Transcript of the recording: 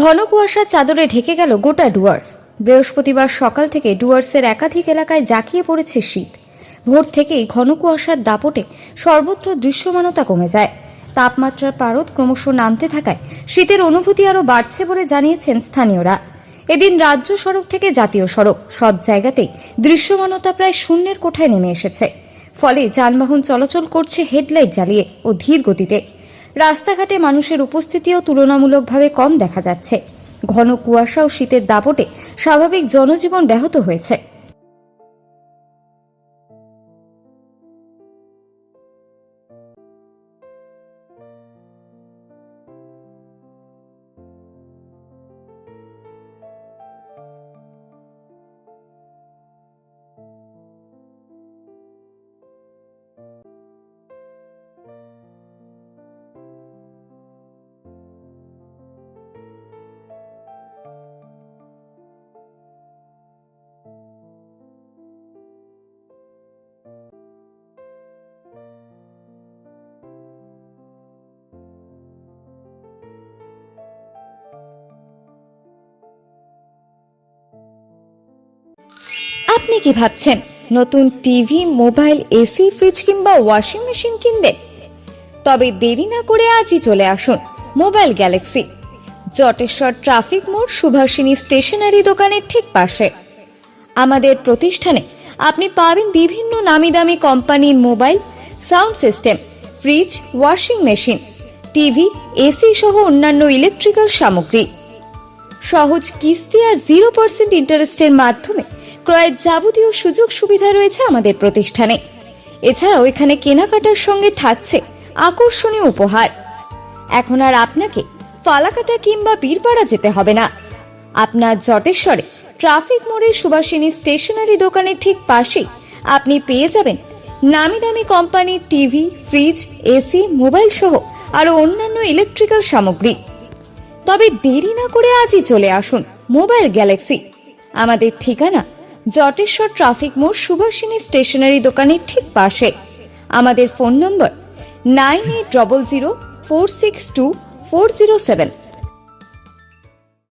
ঘন কুয়াশার চাদরে ঢেকে গেল গোটা ডুয়ার্স। বৃহস্পতিবার সকাল থেকে ডুয়ার্সের একাধিক এলাকায় জাঁকিয়ে পড়েছে শীত। ভোর থেকেই ঘন কুয়াশার দাপটে সর্বত্র দৃশ্যমানতা কমে যায়। তাপমাত্রার পারদ ক্রমশ নামতে থাকায় শীতের অনুভূতি আরও বাড়ছে বলে জানিয়েছেন স্থানীয়রা। এদিন রাজ্য সড়ক থেকে জাতীয় সড়ক, সব জায়গাতেই দৃশ্যমানতা প্রায় শূন্যের কোঠায় নেমে এসেছে। ফলে যানবাহন চলাচল করছে হেডলাইট জ্বালিয়ে ও ধীর গতিতে। রাস্তাঘাটে মানুষের উপস্থিতিও তুলনামূলকভাবে কম দেখা যাচ্ছে। ঘন কুয়াশা ও শীতের দাপটে স্বাভাবিক জনজীবন ব্যাহত হয়েছে। আপনি কি ভাবছেন? নতুন টিভি, মোবাইল, এসি, ফ্রিজ কিংবা ওয়াশিং মেশিন কিনবেন? তবে দেরি না করে আজই চলে আসুন মোবাইল গ্যালাক্সি। জটেশ্বর ট্রাফিক মোড়, সুভাষিনী স্টেশনারি দোকানের ঠিক পাশে। আমাদের প্রতিষ্ঠানে আপনি পাবেন বিভিন্ন নামি দামি কোম্পানির mobile, sound system, fridge, washing machine, TV, AC সহ অন্যান্য ইলেকট্রিক্যাল সামগ্রী। সহজ কিস্তি আর জিরো পার্সেন্ট ইন্টারেস্টের মাধ্যমে ক্রয়ের যাবতীয় সুযোগ সুবিধা রয়েছে আমাদের প্রতিষ্ঠানে। এছাড়াও এখানে কেনাকাটার সঙ্গে থাকছে আকর্ষণীয় উপহার। এখন আর আপনাকে ফালাকাটা কিংবা বীরপাড়া যেতে হবে না। আপনার জটেশ্বরে ট্রাফিক মোড়ের সুভাষিনী স্টেশনারি দোকানের ঠিক পাশেই আপনি পেয়ে যাবেন নামি দামি কোম্পানির টিভি, ফ্রিজ, এসি, মোবাইল সহ আরও অন্যান্য ইলেকট্রিক্যাল সামগ্রী। তবে দেরি না করে আজই চলে আসুন মোবাইল গ্যালাক্সি। আমাদের ঠিকানা জটেশ্বর ট্রাফিক মোড় সুভাষিনী স্টেশনারি দোকানের ঠিক পাশে। আমাদের phone number nine eight double zero four six two four zero seven.